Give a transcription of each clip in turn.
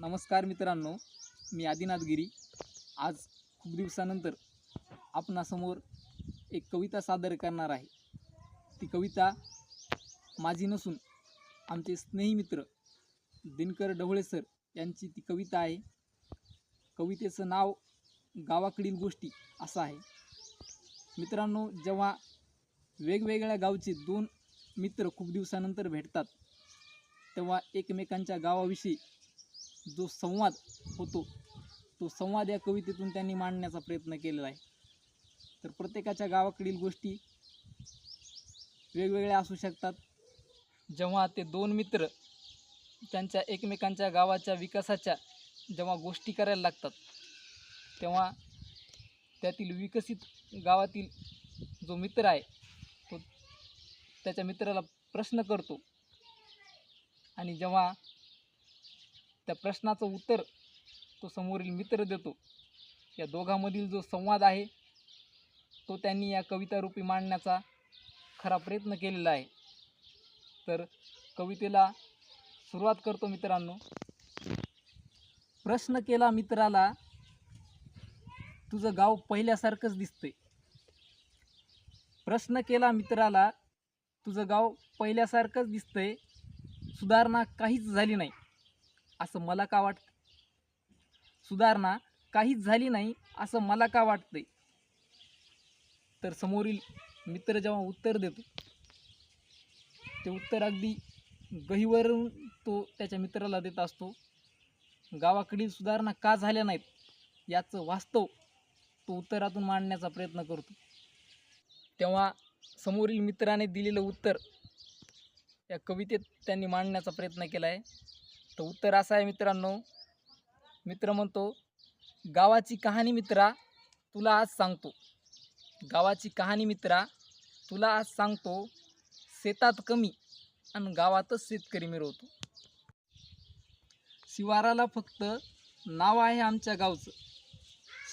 नमस्कार मित्रांनो मी आदिनाथ गिरी. आज खूप दिवसानंतर आपणासमोर एक कविता सादर करणार आहे. ती कविता माझी नसून आमचे स्नेही मित्र दिनकर ढवळे सर यांची ती कविता आहे. कवितेचं नाव गावाकडील गोष्टी असं आहे. मित्रांनो जेव्हा वेगवेगळ्या गावचे दोन मित्र खूप दिवसानंतर भेटतात तेव्हा एकमेकांच्या गावाविषयी जो संवाद होतो तो संवाद या कवितेतून त्यांनी मांडण्याचा प्रयत्न केलेला आहे. तर प्रत्येकाच्या गावाकडील गोष्टी वेगवेगळ्या असू शकतात. जेव्हा ते दोन मित्र त्यांच्या एकमेकांच्या गावाच्या विकासाच्या जेव्हा गोष्टी करायला लागतात तेव्हा त्यातील विकसित गावातील जो मित्र आहे तो त्याच्या मित्राला प्रश्न करतो. आणि जेव्हा त्या प्रश्नाचं उत्तर तो समोरील मित्र देतो. या दोघांमधील जो संवाद आहे तो त्यांनी या कवितारूपी मांडण्याचा खरा प्रयत्न केलेला आहे. तर कवितेला सुरुवात करतो मित्रांनो. प्रश्न केला मित्राला तुझं गाव पहिल्यासारखंच दिसतंय. प्रश्न केला मित्राला तुझं गाव पहिल्यासारखंच दिसतंय. सुधारणा काहीच झाली नाही. असं मला का वाटतं सुधारणा काहीच झाली नाही असं मला का वाटतंय? तर समोरील मित्र जेव्हा उत्तर देतो ते उत्तर अगदी गहीवरून तो त्याच्या मित्राला देत असतो गावाकडील सुधारणा का झाल्या नाहीत? याचं वास्तव तो उत्तरातून मांडण्याचा प्रयत्न करतो. तेव्हा समोरील मित्राने दिलेलं उत्तर या कवितेत त्यांनी मांडण्याचा प्रयत्न केला आहे तर उत्तर असं आहे मित्रांनो. मित्र म्हणतो गावाची कहाणी मित्रा तुला आज सांगतो. गावाची कहाणी मित्रा तुला आज सांगतो शेतात कमी आणि गावातच शेतकरी मिरवतो. शिवाराला फक्त नाव आहे आमच्या गावचं.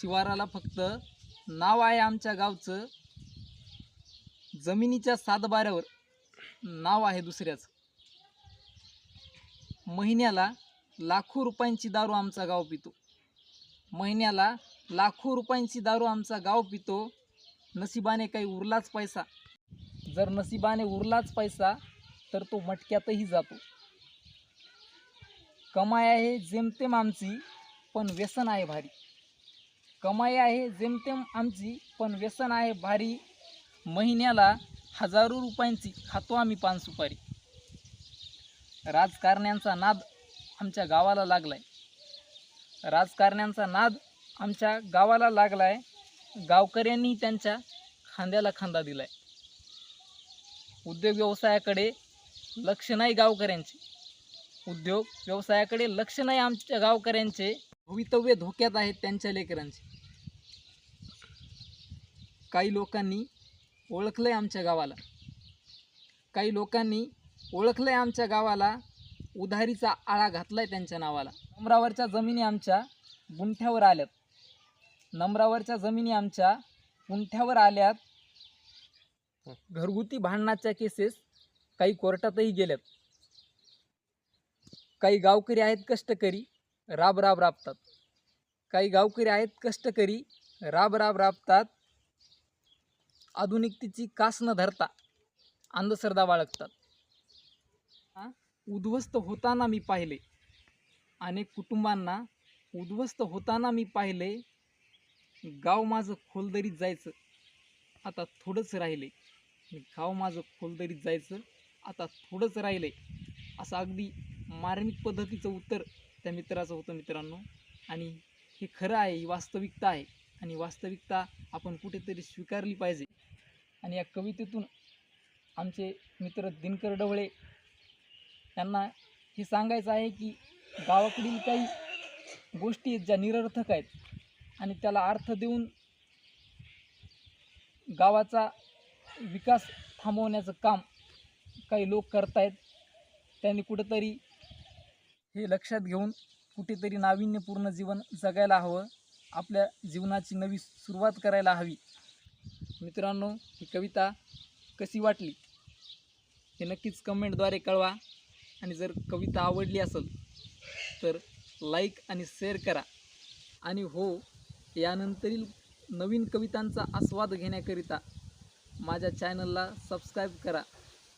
शिवाराला फक्त नाव आहे आमच्या गावचं. जमिनीच्या सातबाऱ्यावर नाव आहे दुसऱ्याचं. महिन्याला लाखो रुपयांची दारू आमचा गाव पितो. महिन्याला लाखो रुपयांची दारू आमचा गाव पितो. नशिबाने काही उरलाच पैसा. जर नशिबाने उरलाच पैसा तर तो मटक्यातही जातो. कमाई आहे जेमतेम आमची पण व्यसन आहे भारी. कमाई आहे जेमतेम आमची पण व्यसन आहे भारी. महिन्याला हजारो रुपयांची खातो आम्ही पान सुपारी. राजकारण्यांचा नाद आमच्या गावाला लागलाय. राजकारण्यांचा नाद आमच्या गावाला लागलाय. गावकऱ्यांनी त्यांच्या खांद्याला खांदा दिलाय. उद्योग व्यवसायाकडे लक्ष नाही गावकऱ्यांचे. उद्योग व्यवसायाकडे लक्ष नाही आमच्या गावकऱ्यांचे. भवितव्य धोक्यात आहेत त्यांच्या लेकरांचे. काही लोकांनी ओळखलं आहे आमच्या गावाला. काही लोकांनी ओळखलं आहे आमच्या गावाला. उधारीचा आळा घातला आहे त्यांच्या नावाला. नम्रावरच्या जमिनी आमच्या गुंठ्यावर आल्यात. नम्रावरच्या जमिनी आमच्या गुंठ्यावर आल्यात. घरगुती भांडणाच्या केसेस काही कोर्टातही गेल्यात. काही गावकरी आहेत कष्टकरी राब राब राबतात. काही गावकरी आहेत कष्टकरी राब राब राबतात. आधुनिकतेची कास न धरता अंधश्रद्धा बाळगतात. उद्ध्वस्त होताना मी पाहिले. अनेक कुटुंबांना उद्ध्वस्त होताना मी पाहिले. गाव माझं खोलदरीत जायचं आता थोडंच राहिले. गाव माझं खोलदरीत जायचं आता थोडंच राहिले. असं अगदी मार्मिक पद्धतीचं उत्तर त्या मित्राचं होतं मित्रांनो. आणि हे खरं आहे ही वास्तविकता आहे. आणि वास्तविकता आपण कुठेतरी स्वीकारली पाहिजे. आणि या कवितेतून आमचे मित्र दिनकर डवळे त्यांना हे सांगायचं आहे की गावाकडील काही गोष्टी आहेत ज्या निरर्थक आहेत आणि त्याला अर्थ देऊन गावाचा विकास थांबवण्याचं काम काही लोक करतायत त्यांनी कुठंतरी हे लक्षात घेऊन कुठेतरी नाविन्यपूर्ण जीवन जगायला हवं आपल्या जीवनाची नवी सुरुवात करायला हवी. मित्रांनो ही कविता कशी वाटली? हे नक्कीच कमेंटद्वारे कळवा. आणि जर कविता आवडली असेल तर लाईक आणि शेअर करा. आणि हो यानंतरील नवीन कवितांचा आस्वाद घेण्याकरिता माझ्या चॅनलला सबस्क्राईब करा.